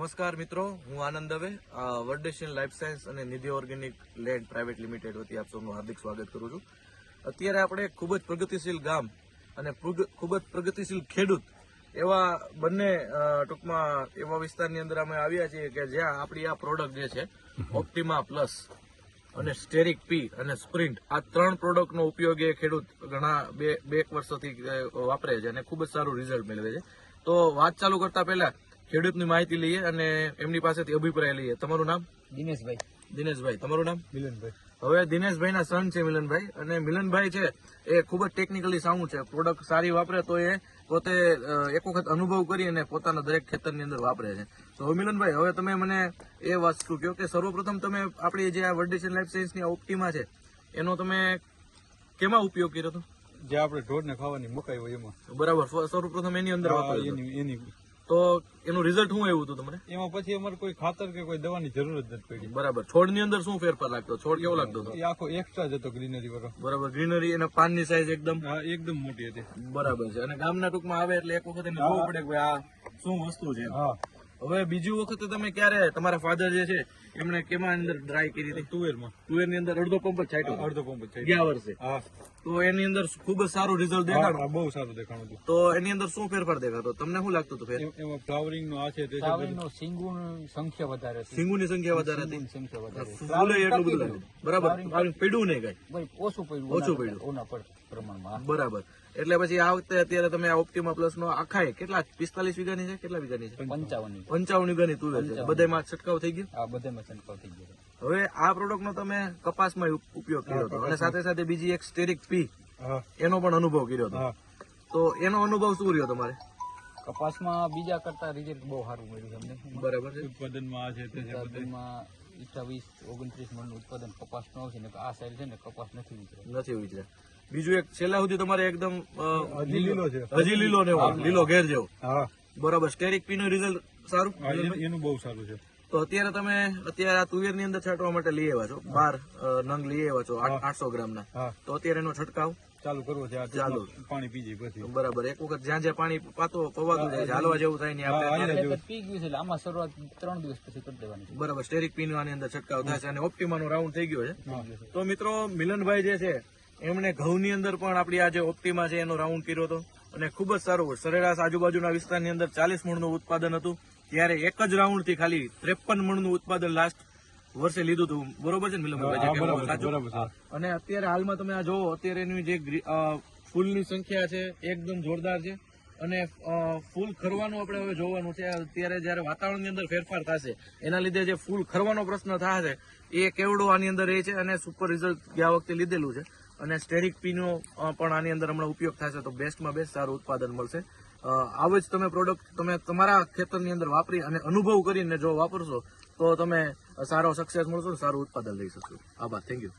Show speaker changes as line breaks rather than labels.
નમસ્કાર મિત્રો, હું Anand Dave. Verdesian life science અને Nidhi organic land private limited વતી આપ સૌનું હાર્દિક સ્વાગત કરું છું. અત્યારે આપણે ખૂબ જ પ્રગતિશીલ ગામ અને ખૂબ જ પ્રગતિશીલ ખેડૂત એવા બંને ટૂંકમાં એવા વિસ્તારની અંદર અમે આવ્યા છીએ કે જ્યાં આપણી આ પ્રોડક્ટ જે છે ઓપ્ટિમા પ્લસ અને સ્ટેરિક પી અને સ્પ્રિન્ટ આ ત્રણ પ્રોડક્ટનો ઉપયોગ એ ખેડૂત ઘણા બે બે એક વર્ષોથી વાપરે છે અને ખૂબ જ સારું રિઝલ્ટ મેળવે છે. તો વાત ચાલુ કરતા પહેલા ખેડૂતની માહિતી લઈએ અને એમની પાસેથી અભિપ્રાય લઈએ. તમારું નામ?
દિનેશભાઈ.
દિનેશભાઈ. તમારું નામ?
મિલનભાઈ.
હવે દિનેશભાઈના સન છે મિલનભાઈ. અને મિલનભાઈ છે એ ખૂબ જ ટેકનિકલી સાઉન્ડ છે. પ્રોડક્ટ સારી વાપરે તો એ પોતે એક વખત અનુભવ કરી અને પોતાના દરેક ખેતરની અંદર વાપરે છે. તો હવે મિલનભાઈ હવે તમે મને એ વસ્તુ કહો કે સર્વપ્રથમ તમે આપણી જે આ વર્ડેશન લાઈફ સાયન્સની ઓપ્ટિમા છે એનો તમે કેમાં ઉપયોગ કર્યો હતો?
જે આપણે ઢોરને ખાવાની મકાઈ હોય એમાં.
બરાબર. સર્વપ્રથમ એની અંદર
એની
તો એનું રિઝલ્ટ શું આવ્યું હતું તમને?
એમાં પછી અમારે કોઈ ખાતર કે કોઈ દવાની જરૂર જ નથી પડી.
બરાબર. છોડની અંદર શું ફેરફાર લાગતો છોડ કેવો લાગતો હતો?
એ આખો એક્સ્ટ્રા જ હતો ગ્રીનરી વાળો.
બરાબર. ગ્રીનરી અને પાનની સાઈઝ એકદમ?
એકદમ મોટી હતી.
બરાબર છે. અને ગામના ટૂંકમાં આવે એટલે એક વખત એને જોવું પડે કે આ શું વસ્તુ છે
હા.
હવે બીજી વખત તમે ક્યારે તમારા ફાધર જે છે એમણે કેમાં અંદર ડ્રાય કરી હતી?
તુવેરમાં.
તુવેરની અંદર અડધો પંપ જ છાંટ્યો
અડધો પંપ
ગયા વર્ષે. તો એની અંદર ખૂબ જ સારું રિઝલ્ટ દેખાડો
બહુ સારું દેખાણું હતું.
તો એની અંદર શું ફેરફાર દેખાતો? તમને શું લાગતું હતું ફેર?
એમાં ફ્લાવરિંગ નો આ છે તે છે બધું.
ફ્લાવરિંગનું સંખ્યા વધારે છે
સિંગુની સંખ્યા વધારે હતી?
સંખ્યા વધારે
ફૂલે એટલું બધું લાગ્યું. બરાબર. ફ્લાવરિંગ પડ્યું નહીં કઈ.
ઓછું પડ્યું
ઓછું પડ્યું.
ઓના પર પ્રમાણમાં
બરાબર. એટલે પછી આ વખતે અત્યારે તમે આ ઓપ્ટિમા પ્લસ નો આખા કેટલા? પિસ્તાલીસ વીઘાની છે? કેટલા વીઘાની છે?
પંચાવન
પંચાવન વીઘાની તુવેર છે. બધામાં છંટકાવ થઈ ગયો?
બધા બધામાં છંટકાવ થઈ ગયો.
હવે આ પ્રોડક્ટ નો તમે કપાસમાં ઉપ- ઉપયોગ કર્યો હતો. અને સાથે સાથે બીજી એક સ્ટેરિક પી એનો પણ અનુભવ કર્યો હતો. તો એનો અનુભવ શું રહ્યો તમારે?
કપાસમાં બીજા કરતા રિઝલ્ટ બહુ સારું મળ્યું છે અમને.
બરાબર છે.
ઉત્પાદનમાં આ છે તે
ઉત્પાદનમાં અઠાવીસ ઓગણત્રીસ મણનું ઉત્પાદન કપાસનું આવશે ને આ સાઈડ છે ને કપાસ નથી નીકળે
નથી વિચરે બીજું એક છેલ્લા સુધી તમારે એકદમ
હજી લીલો છે.
હજી લીલો ને લીલો ઘેર જેવો.
હા.
બરાબર. સ્ટેરિક પી નું રિઝલ્ટ સારું?
એનું બહુ સારું છે.
તો અત્યારે તમે અત્યારે આ તુવેરની અંદર છાંટવા માટે લઈ આવ્યા છો. બાર નંગ લઈ આવ્યા છો આઠસો ગ્રામ ના તો અત્યારે એનો છંટકાવ
ચાલુ કરવો છે
ચાલુ.
પાણી પી પછી.
બરાબર એક વખત જ્યાં જ્યાં પાણી પાતો પવાતું જાય હાલવા જેવું થાય ને આપણે
પી ગયું છે આમાં શરૂઆત ત્રણ દિવસ પછી કરી દેવાની
બરાબર સ્ટેરિક પીનવાની અંદર છટકાવ થાય છે અને ઓપ્ટિમાનો રાઉન્ડ થઈ ગયો છે. તો મિત્રો મિલનભાઈ જે છે એમણે ઘઉંની અંદર પણ આપણી આ જે ઓપ્ટિમા છે એનો રાઉન્ડ કર્યો હતો. અને ખૂબ જ સારું સરેરાશ આજુબાજુના વિસ્તારની અંદર ચાલીસ મૂળનું ઉત્પાદન હતું. ત્યારે એક જ રાઉન્ડથી ખાલી ત્રેપન મણનું ઉત્પાદન લાસ્ટ વર્ષે લીધું હતું. બરોબર છે ને
છે, છે.
અને અત્યારે હાલમાં તમે આ જોવો અત્યારે એની જે ફૂલની સંખ્યા છે એકદમ જોરદાર છે. અને ફૂલ ખરવાનું આપણે હવે જોવાનું છે. અત્યારે જયારે વાતાવરણની અંદર ફેરફાર થશે એના લીધે જે ફૂલ ખરવાનો પ્રશ્ન થશે એ કેવડો આની અંદર રહે છે અને સુપર રિઝલ્ટ ગયા વખતે લીધેલું છે. અને સ્ટેરિક પીનો પણ આની અંદર હમણાં ઉપયોગ થશે તો બેસ્ટમાં બેસ્ટ સારું ઉત્પાદન મળશે. આવો જ તમે પ્રોડક્ટ તમે તમારા ખેતરની અંદર વાપરી અને અનુભવ કરીને જો વાપરશો તો તમે સારો સક્સેસ મળશો સારું ઉત્પાદન લઈ શકશો. આભાર. Thank you